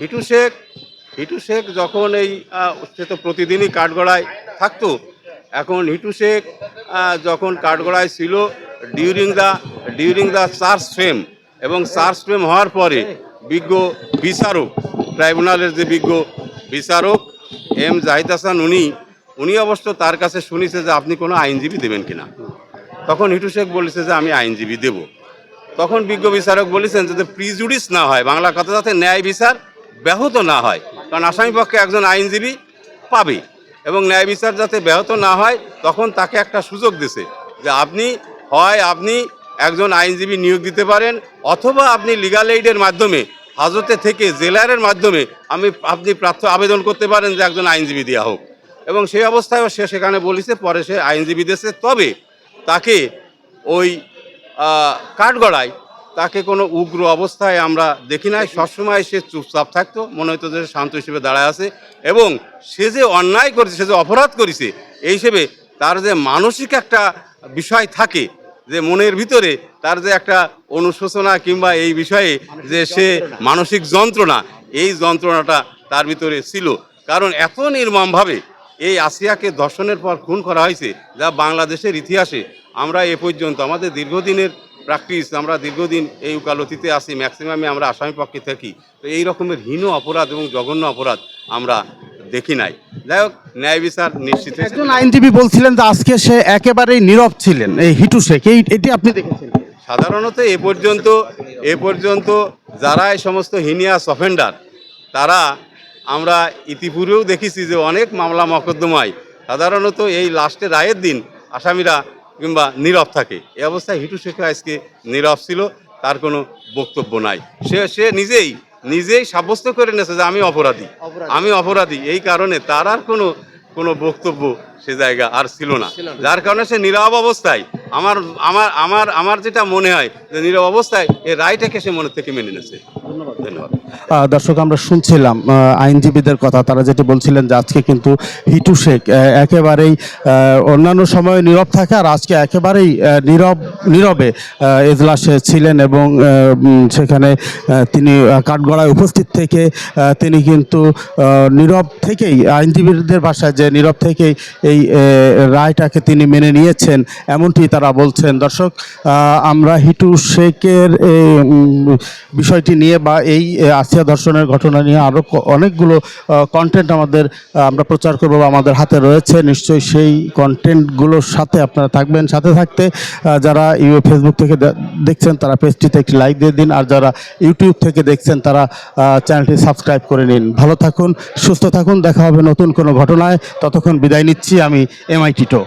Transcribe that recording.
হিটু শেখ হিটু শেখ যখন এই সে তো প্রতিদিনই কাঠগড়ায় থাকতো। এখন হিটু শেখ যখন কাঠগড়ায় ছিল during the during the search fame এবং সার্চ ফেম হওয়ার পরে বিজ্ঞ বিচারক ট্রাইব্যুনালের যে বিজ্ঞ বিচারক এম জাহিদ হাসান, উনি উনি অবশ্য তার কাছে শুনেছে যে আপনি কোনো আইনজীবী দেবেন কিনা। তখন হিটু শেখ বলেছে যে আমি আইনজীবী দেব। তখন বিজ্ঞ বিচারক বলেছেন যাতে প্রিজুডিস না হয়, বাংলা কথা যাতে ন্যায় বিচার ব্যাহত না হয়। কারণ আসামি পক্ষে একজন আইনজীবী পাবে এবং ন্যায় বিচার যাতে ব্যাহত না হয়, তখন তাকে একটা সুযোগ দিছে যে আপনি হয় আপনি একজন আইনজীবী নিয়োগ দিতে পারেন, অথবা আপনি লিগাল এইডের মাধ্যমে, হাজতে থেকে জেলারের মাধ্যমে আমি, আপনি প্রার্থ আবেদন করতে পারেন যে একজন আইনজীবী দেওয়া হোক। এবং সেই অবস্থায়ও সে সেখানে বলেছে, পরে সে আইনজীবী দিয়েছে তবে তাকে ওই কাঠগড়ায় তাকে কোনো উগ্র অবস্থায় আমরা দেখি নাই। সবসময় সে চুপচাপ থাকতো, মনে হতো যে শান্ত হিসেবে দাঁড়ায় আছে এবং সে যে অন্যায় করেছে, সে যে অপরাধ করেছে, এই হিসেবে তার যে মানসিক একটা বিষয় থাকে, যে মনের ভিতরে তার যে একটা অনুশোচনা কিংবা এই বিষয়ে যে সে মানসিক যন্ত্রণা, এই যন্ত্রণাটা তার ভিতরে ছিল। কারণ এত নির্মমভাবে এই আসিয়াকে ধর্ষণের পর খুন করা হয়েছে, যা বাংলাদেশের ইতিহাসে, আমরা এ পর্যন্ত আমাদের দীর্ঘদিনের প্র্যাকটিস আমরা দীর্ঘদিন এই উকালতিতে আসি ম্যাক্সিমামে আমরা আসামি পক্ষে থাকি। তো এই রকমের হীন অপরাধ এবং জঘন্য অপরাধ আমরা দেখি নাই। যাই হোক ন্যায় বিচার নিশ্চিত। একজন আইনজীবী বলছিলেন যে আজকে সে একেবারেই নীরব ছিলেন এই হিটু শেখ। এই এটি আপনি দেখেছেন? সাধারণত এ পর্যন্ত এ পর্যন্ত যারা এই সমস্ত হিনিয়াস অফেন্ডার তারা আমরা ইতিপূর্বেও দেখেছি যে অনেক মামলা মকদ্দমায়। সাধারণত এই লাস্টে রায়ের দিন আসামিরা কিংবা নীরব থাকে। এই অবস্থায় হিটু শেখ আজকে নীরব ছিল তার কোনো বক্তব্য নাই। সে সে নিজেই নিজেই সাব্যস্ত করে নিয়েছে যে আমি অপরাধী। আমি অপরাধী। এই কারণে তার আর কোনো কোনো বক্তব্য সে জায়গা আর ছিল না। যার কারণে সে নীরব অবস্থায় আমার আমার আমার আমার যেটা মনে হয় যে নীরব অবস্থায় এই রায়টাকে সে মনে থেকে মেনে নিয়েছে। ধন্যবাদ। দর্শক আমরা শুনছিলাম আইনজীবীদের কথা। তারা যেটি বলছিলেন যে আজকে কিন্তু হিটু শেখ একেবারেই অন্যান্য সময়ে নীরব থাকে আর আজকে একেবারেই নীরব নীরবে এজলাসে ছিলেন এবং সেখানে তিনি কাঠগড়ায় উপস্থিত থেকে তিনি কিন্তু নীরব থেকেই আইনজীবীদের ভাষায় যে নীরব থেকেই এই রায়টাকে তিনি মেনে নিয়েছেন এমনটি তারা বলছেন। দর্শক আমরা হিটু শেখের বিষয়টি নিয়ে বা এই আহ, আসিয়া ধর্ষণের ঘটনা নিয়ে আরও অনেকগুলো কন্টেন্ট আমাদের আমরা প্রচার করব বা আমাদের হাতে রয়েছে। নিশ্চয়ই সেই কন্টেন্টগুলোর সাথে আপনারা থাকবেন। সাথে থাকতে যারা ইউ ফেসবুক থেকে দেখছেন তারা পেজটিতে একটি লাইক দিয়ে দিন। আর যারা ইউটিউব থেকে দেখছেন তারা চ্যানেলটি সাবস্ক্রাইব করে নিন। ভালো থাকুন সুস্থ থাকুন। দেখা হবে নতুন কোনো ঘটনায়। ততক্ষণ বিদায় নিচ্ছি। আমি এমআই টিটো